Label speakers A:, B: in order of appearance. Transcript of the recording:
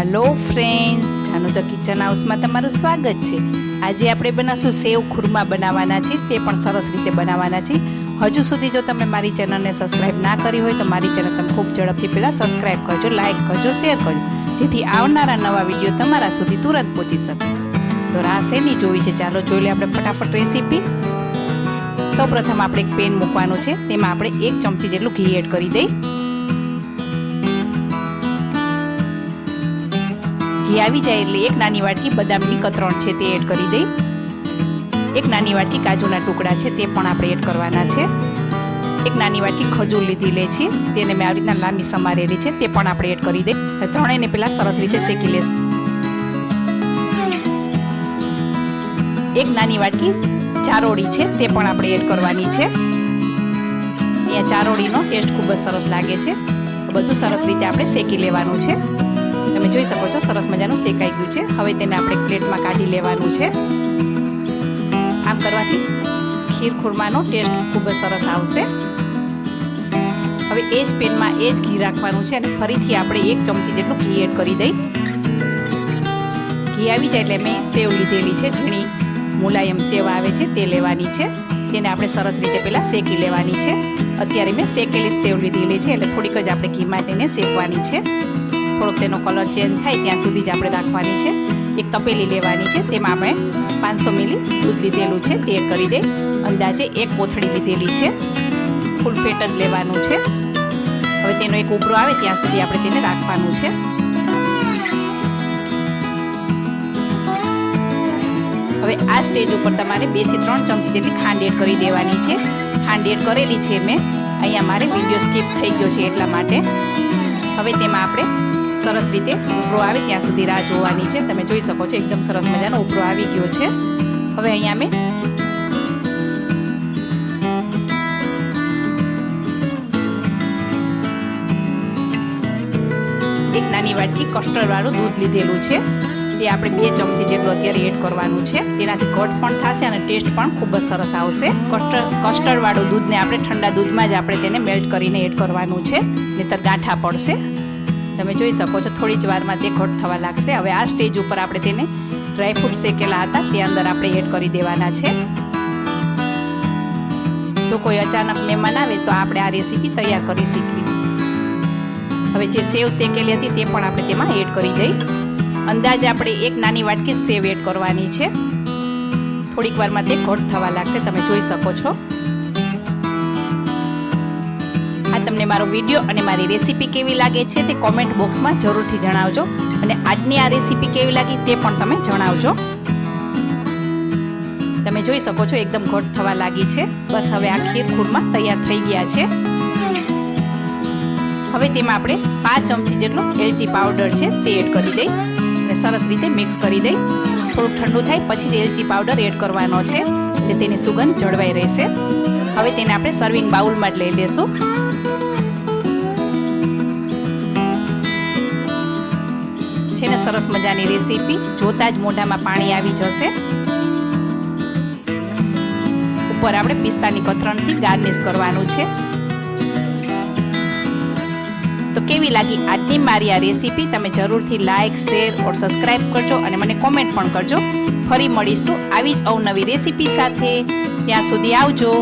A: Hello friends Janu the kitchen હાઉસમાં તમારું સ્વાગત છે. આજે આપણે બનાવશું સેવ ખુરમા બનાવવાના છે. તે પણ સરસ રીતે બનાવવાના છે. હજુ સુધી જો તમે મારી ચેનલને સબસ્ક્રાઇબ ના કરી હોય તો મારી ચેનલ તમે ખૂબ ઝડપથી પહેલાં સબસ્ક્રાઇબ કરજો, લાઇક કરજો, શેર કરજો, જેથી આવનારા નવા વીડિયો તમારા સુધી તુરંત પહોંચી શકે. તો રાહ શેની જોવી છે? ચાલો જોઈ લઈએ આપણે ફટાફટ રેસીપી સૌપ્રથમ આપણે એક પેન મૂકવાનું છે. તેમાં આપણે એક ચમચી જેટલું ઘી એડ કરી દઈ. ઘી આવી જાય એટલે એક નાની વાટકી બદામની કતરણ છે તે એડ કરી દઈ. એક નાની વાટકી કાજુના ટુકડા છે તે પણ આપણે એડ કરવાના છે. એક નાની વાટકી ખજૂર લીધી લે છે. તેને મેં આવી રીતના લાંબી સમારેલી છે. તે પણ આપણે એડ કરી દઈ. ત્રણેયને પહેલાં સરસ રીતે શેકી લેશું. એક નાની વાટકી ચારોળી છે. તે પણ આપણે એડ કરવાની છે. અહીંયા ચારોળીનો ટેસ્ટ ખૂબ જ સરસ લાગે છે. બધું સરસ રીતે આપણે શેકી લેવાનું છે. તમે જોઈ શકો છો, સરસ મજાનું શેકાઈ ગયું છે. હવે તેને આપણે પ્લેટમાં કાઢી લેવાનું છે. આમ કરવાથી ખીર ખુરમાનો ટેસ્ટ ખૂબ જ સરસ આવશે. હવે એ જ પેનમાં એ જ ઘી રાખવાનું છે અને ફરીથી આપણે એક ચમચી જેટલું ઘી એડ કરી દઈ. ઘી આવી જાય એટલે મેં સેવ લીધેલી છે, ઝીણી મુલાયમ સેવ આવે છે તે લેવાની છે. તેને આપણે સરસ રીતે પહેલાં શેકી લેવાની છે. અત્યારે મેં શેકેલી સેવ લીધેલી છે, એટલે થોડીક જ આપણે ઘીમાં તેને શેકવાની છે. થોડોક તેનો કલર ચેન્જ થાય ત્યાં સુધી જ આપણે રાખવાની છે. એક તપેલી લેવાની છે, તેમાં આપણે પાંચસો મિલી દૂધ લીધેલું છે, તે કરી દે. અંદાજે એક કોથળી લીધેલી છે. ફૂલ ફેટ જ લેવાનું છે. હવે તેનો એક ઉભરો આવે, ત્યાં સુધી આપણે તેને રાખવાનું છે. હવે આ સ્ટેજ ઉપર તમારે બેથી ત્રણ ચમચી જેટલી ખાંડ એડ કરી દેવાની છે. ખાંડ એડ કરેલી છે મેં. અહીંયા મારે વીડિયો સ્કીપ થઈ ગયો છે એટલા માટે. હવે તેમાં આપણે સરસ રીતે ઉભરો આવે ત્યાં સુધી રાહ જોવાની છે. તમે જોઈ શકો છો, એકદમ સરસ મજાનો ઉભરો આવી ગયો છે. હવે અહીંયા મેં એક નાની વાટકી કસ્ટર્ડ વાળું દૂધ લીધેલું છે. તે આપણે બે ચમચી જેટલું અત્યારે એડ કરવાનું છે. તેનાથી ઘટ પણ થશે અને ટેસ્ટ પણ ખૂબ જ સરસ આવશે. કસ્ટર્ડ કસ્ટર્ડ વાળું દૂધને આપણે ઠંડા દૂધમાં જ આપણે તેને મેલ્ટ કરીને એડ કરવાનું છે. નહીતર ગાંઠા પડશે. તમે જોઈ શકો છો, થોડી જ વારમાં તે ઘટ થવા લાગશે. હવે આ સ્ટેજ ઉપર આપણે તેને ડ્રાયફ્રૂટ શેકેલા હતા, તે અંદર આપણે એડ કરી દેવાના છે. જો કોઈ અચાનક મહેમાન આવે તો આપણે આ રેસીપી તૈયાર કરી શીખવી. હવે જે સેવ શેકેલી હતી તે પણ આપણે તેમાં એડ કરી દઈ. અંદાજે આપણે એક નાની વાટકી સેવ એડ કરવાની છે. થોડીક વારમાં તે ઘટ થવા લાગશે, તમે જોઈ શકો છો. તમને મારો વીડિયો અને મારી રેસીપી કેવી લાગે છે તે કોમેન્ટ બોક્સમાં જરૂરથી જણાવજો. અને આજની આ રેસીપી કેવી લાગી તે પણ તમે જણાવજો. તમે જોઈ શકો છો એકદમ ઘટ થવા લાગી છે. બસ હવે આ ખીર ખૂરમાં તૈયાર થઈ ગયા છે. હવે તેમાં આપણે પાંચ ચમચી જેટલો એલચી પાવડર છે તે એડ કરી દઈ. અને સરસ રીતે મિક્સ કરી દઈ. થોડું ઠંડુ થાય પછી જ એલચી પાવડર એડ કરવાનો છે. એટલે તેની સુગંધ જળવાઈ રહેશે. હવે તેને આપણે સર્વિંગ બાઉલમાં લઈ લેશું. છે ને સરસ મજાની રેસીપી જોતા જ મોઢામાં પાણી આવી જશે. ઉપર આપણે પિસ્તાની કતરણથી ગાર્નિશ કરવાનું છે. તો કેવી લાગી આજની મારી આ રેસીપી તમે જરૂરથી લાઇક શેર ઓર સબસ્ક્રાઇબ કરજો અને મને કોમેન્ટ પણ કરજો. ફરી મળીશું આવી જ અવનવી રેસીપી સાથે. ત્યાં સુધી આવજો.